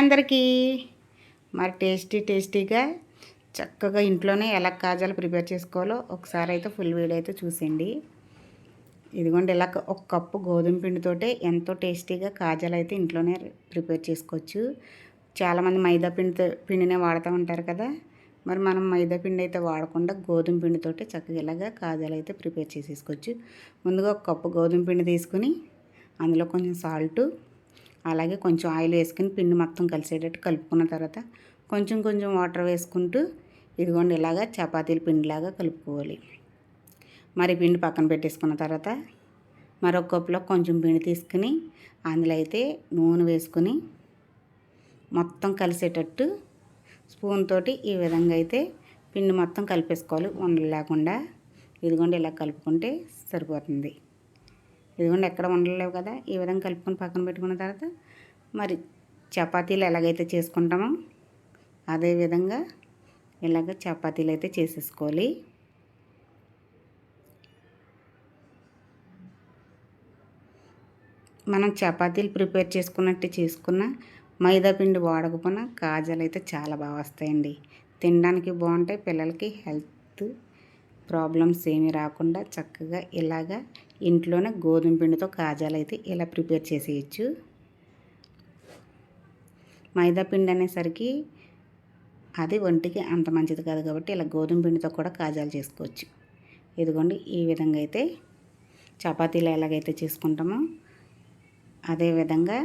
అందరికీ. మరి టేస్టీ టేస్టీగా చక్కగా ఇంట్లోనే ఎలా కాజాలు ప్రిపేర్ చేసుకోవాలో ఒకసారి అయితే ఫుల్ వీడియో అయితే చూసేయండి. ఇదిగోండి ఇలా ఒక కప్పు గోధుమ పిండితోటే ఎంతో టేస్టీగా కాజాలు అయితే ఇంట్లోనే ప్రిపేర్ చేసుకోవచ్చు. చాలామంది మైదా పిండితో పిండినే వాడుతూ ఉంటారు కదా. మరి మనం మైదా పిండి అయితే వాడకుండా గోధుమ పిండితోటే చక్కగా ఇలాగా కాజాలు అయితే ప్రిపేర్ చేసేసుకోవచ్చు. ముందుగా ఒక కప్పు గోధుమ పిండి తీసుకుని అందులో కొంచెం సాల్టు అలాగే కొంచెం ఆయిల్ వేసుకుని పిండి మొత్తం కలిసేటట్టు కలుపుకున్న తర్వాత కొంచెం కొంచెం వాటర్ వేసుకుంటూ ఇదిగోండి ఇలాగా చపాతీల పిండిలాగా కలుపుకోవాలి. మరి పిండి పక్కన పెట్టేసుకున్న తర్వాత మరొక కప్పులో కొంచెం పిండి తీసుకుని అందులో అయితే నూనె వేసుకుని మొత్తం కలిసేటట్టు స్పూన్ తోటి ఈ విధంగా అయితే పిండి మొత్తం కలిపేసుకోవాలి. ఉండలు లేకుండా ఇదిగోండి ఇలా కలుపుకుంటే సరిపోతుంది. ఇదిగోండి ఎక్కడ ఉండలేవు కదా. ఈ విధంగా కలుపుకొని పక్కన పెట్టుకున్న తర్వాత మరి చపాతీలు ఎలాగైతే చేసుకుంటామో అదే విధంగా ఇలాగ చపాతీలు అయితే చేసేసుకోవాలి. మనం చపాతీలు ప్రిపేర్ చేసుకున్నట్టు చేసుకున్న మైదా పిండి వాడకపోయినా కాజాలు అయితే చాలా బాగా వస్తాయండి. తినడానికి బాగుంటాయి పిల్లలకి హెల్త్ ప్రాబ్లమ్స్ ఏమీ రాకుండా చక్కగా ఇలాగా ఇంట్లోనే గోధుమ పిండితో కాజాలు అయితే ఇలా ప్రిపేర్ చేసేయచ్చు. మైదా పిండి అనేసరికి అది ఒంటికి అంత మంచిది కాదు కాబట్టి ఇలా గోధుమ పిండితో కూడా కాజాలు చేసుకోవచ్చు. ఇదిగోండి ఈ విధంగా అయితే చపాతీలు ఎలాగైతే చేసుకుంటామో అదే విధంగా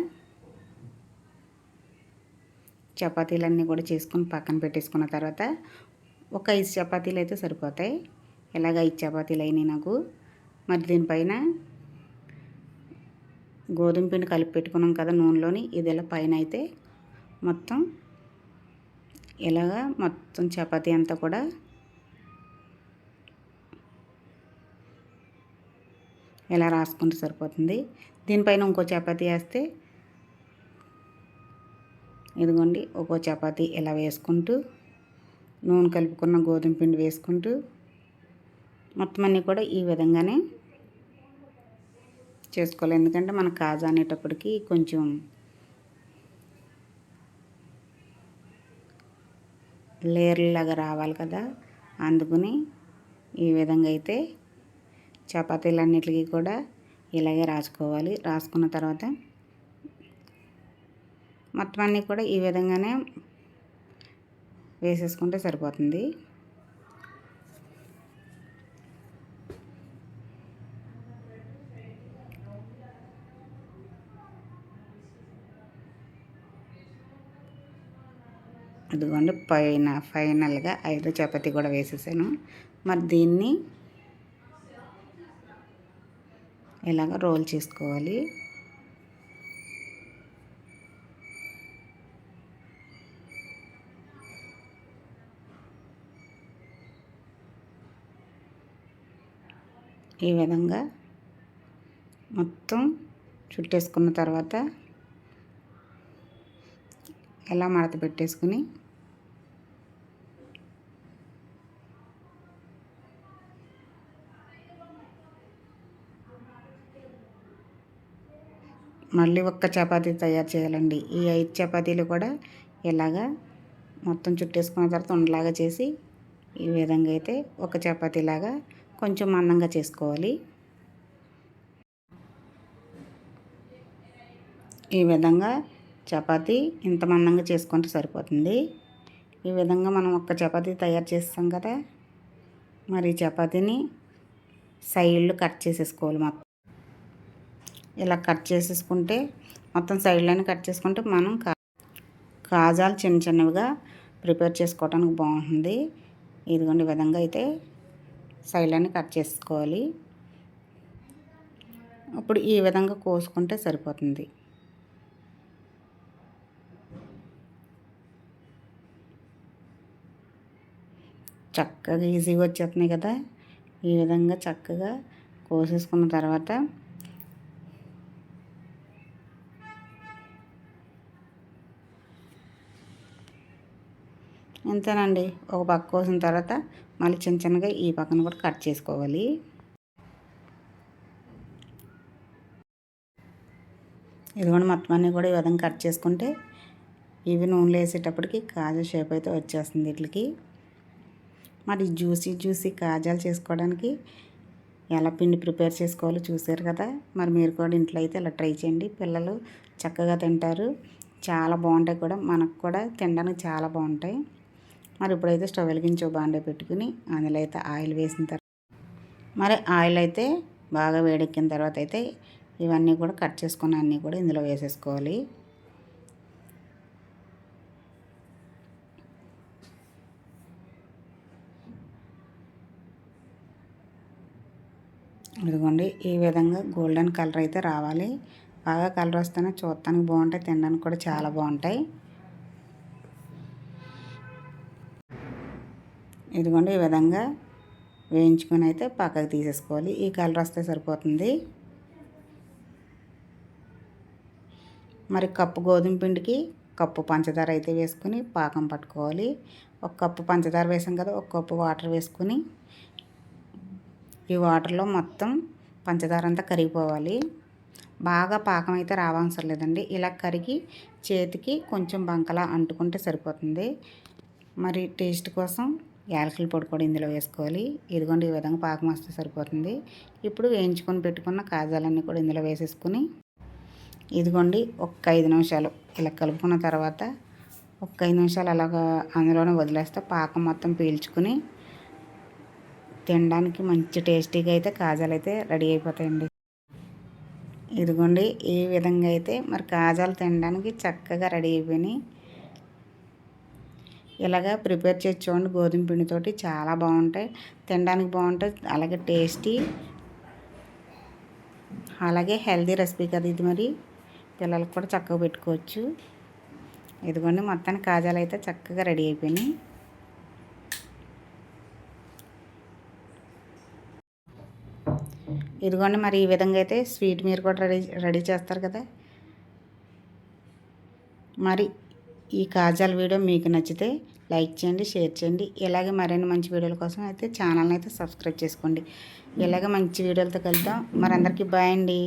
చపాతీలన్నీ కూడా చేసుకుని పక్కన పెట్టేసుకున్న తర్వాత ఒక ఐదు చపాతీలు అయితే సరిపోతాయి. ఎలాగ ఐదు చపాతీలు అయినాయి నాకు? మరి దీనిపైన గోధుమ పిండి కలిపి పెట్టుకున్నాం కదా నూనెలోని ఇది ఇలా పైన అయితే మొత్తం ఇలాగా మొత్తం చపాతీ అంతా కూడా ఇలా రాసుకుంటే సరిపోతుంది? దీనిపైన ఇంకో చపాతీ వేస్తే ఇదిగోండి ఒక్కో చపాతీ ఇలా వేసుకుంటూ నూనె కలుపుకున్న గోధుమ పిండి వేసుకుంటూ మొత్తం అన్నీ కూడా ఈ విధంగానే చేసుకోవాలి. ఎందుకంటే మన కాజా అనేటప్పటికి కొంచెం లేయర్లాగా రావాలి కదా. అందుకుని ఈ విధంగా అయితే చపాతీలన్నిటికీ కూడా ఇలాగే రాసుకోవాలి. రాసుకున్న తర్వాత మొత్తం అన్నీ కూడా ఈ విధంగానే వేసేసుకుంటే సరిపోతుంది. అదిగోండి పైన ఫైనల్గా ఐదు చపాతీ కూడా వేసేసాను. మరి దీన్ని ఇలాగ రోల్ చేసుకోవాలి. ఈ విధంగా మొత్తం చుట్టేసుకున్న తర్వాత ఎలా మడత పెట్టేసుకుని మళ్ళీ ఒక్క చపాతీ తయారు చేయాలండి. ఈ ఐదు చపాతీలు కూడా ఇలాగా మొత్తం చుట్టేసుకున్న తర్వాత ఉండలాగా చేసి ఈ విధంగా అయితే ఒక చపాతీలాగా కొంచెం మందంగా చేసుకోవాలి. ఈ విధంగా చపాతీ ఇంత మందంగా చేసుకుంటే సరిపోతుంది. ఈ విధంగా మనం ఒక్క చపాతీ తయారు చేస్తాం కదా మరి చపాతీని సైడ్లు కట్ చేసేసుకోవాలి మొత్తం. ఇలా కట్ చేసేసుకుంటే మొత్తం సైడ్లని కట్ చేసుకుంటే మనం కా కాజాలు చిన్న చిన్నవిగా ప్రిపేర్ చేసుకోవడానికి బాగుంటుంది. ఇదిగోండి విధంగా అయితే సైడ్లని కట్ చేసుకోవాలి. ఇప్పుడు ఈ విధంగా కోసుకుంటే సరిపోతుంది. చక్కగా ఈజీగా వచ్చేస్తున్నాయి కదా. ఈ విధంగా చక్కగా కోసేసుకున్న తర్వాత అంతేనండి ఒక పక్క కోసిన తర్వాత మళ్ళీ చిన్న చిన్నగా ఈ పక్కన కూడా కట్ చేసుకోవాలి. ఇదిగోండి మొత్తం అన్నీ కూడా ఈ విధంగా కట్ చేసుకుంటే ఇవి నూనెలో వేసేటప్పటికి కాజా షేప్ అయితే వచ్చేస్తుంది వీటికి. మరి జ్యూసీ జ్యూసీ కాజాలు చేసుకోవడానికి ఎలా పిండి ప్రిపేర్ చేసుకోవాలో చూసారు కదా. మరి మీరు కూడా ఇంట్లో అయితే ఇలా ట్రై చేయండి. పిల్లలు చక్కగా తింటారు. చాలా బాగుంటాయి కూడా. మనకు కూడా తినడానికి చాలా బాగుంటాయి. మరి ఇప్పుడైతే స్టవ్ వెలిగించి బాండే పెట్టుకుని అందులో అయితే ఆయిల్ వేసిన తర్వాత మరి ఆయిల్ అయితే బాగా వేడెక్కిన తర్వాత అయితే ఇవన్నీ కూడా కట్ చేసుకున్న అన్నీ కూడా ఇందులో వేసేసుకోవాలి. ఇదిగోండి ఈ విధంగా గోల్డెన్ కలర్ అయితే రావాలి. బాగా కలర్ వస్తేనే చూడటానికి బాగుంటాయి తినడానికి కూడా చాలా బాగుంటాయి. ఇదిగోండి ఈ విధంగా వేయించుకొని అయితే పక్కకు తీసేసుకోవాలి. ఈ కలర్ వస్తే సరిపోతుంది. మరి కప్పు గోధుమ పిండికి కప్పు పంచదార అయితే వేసుకుని పాకం పట్టుకోవాలి. ఒక కప్పు పంచదార వేసాం కదా ఒక కప్పు వాటర్ వేసుకుని ఈ వాటర్లో మొత్తం పంచదార అంతా కరిగిపోవాలి. బాగా పాకం అయితే రావసరం లేదండి. ఇలా కరిగి చేతికి కొంచెం బంకలా అంటుకుంటే సరిపోతుంది. మరి టేస్ట్ కోసం యాలకుల పొడి కూడా ఇందులో వేసుకోవాలి. ఇదిగోండి ఈ విధంగా పాకం వస్తే సరిపోతుంది. ఇప్పుడు వేయించుకొని పెట్టుకున్న కాజాలన్నీ కూడా ఇందులో వేసేసుకుని ఇదిగోండి ఒక్క ఐదు నిమిషాలు ఇలా కలుపుకున్న తర్వాత ఒక్క ఐదు నిమిషాలు అలాగా అందులోనే వదిలేస్తే పాకం మొత్తం పీల్చుకుని తినడానికి మంచి టేస్టీగా అయితే కాజాలు అయితే రెడీ అయిపోతాయండి. ఇదిగోండి ఈ విధంగా అయితే మరి కాజాలు తినడానికి చక్కగా రెడీ అయిపోయినాయి. ఇలాగా ప్రిపేర్ చేసి చూడండి గోధుమ పిండితోటి చాలా బాగుంటాయి. తినడానికి బాగుంటాయి అలాగే టేస్టీ. అలాగే హెల్దీ రెసిపీ కదా ఇది మరి. పిల్లలకు కూడా చక్కగా పెట్టుకోవచ్చు. ఇదిగోండి మొత్తానికి కాజాలు అయితే చక్కగా రెడీ అయిపోయినాయి. ఇదిగోండి మరి ఈ విధంగా అయితే స్వీట్ మీరు కూడా రెడీ రెడీ చేస్తారు కదా. మరి ఈ కాజాల వీడియో మీకు నచ్చితే లైక్ చేయండి షేర్ చేయండి. ఇలాగే మరిన్ని మంచి వీడియోల కోసం అయితే ఛానల్ని అయితే సబ్స్క్రైబ్ చేసుకోండి. ఇలాగే మంచి వీడియోలతో కలుద్దాం. మరి అందరికీ బాయ్ అండి.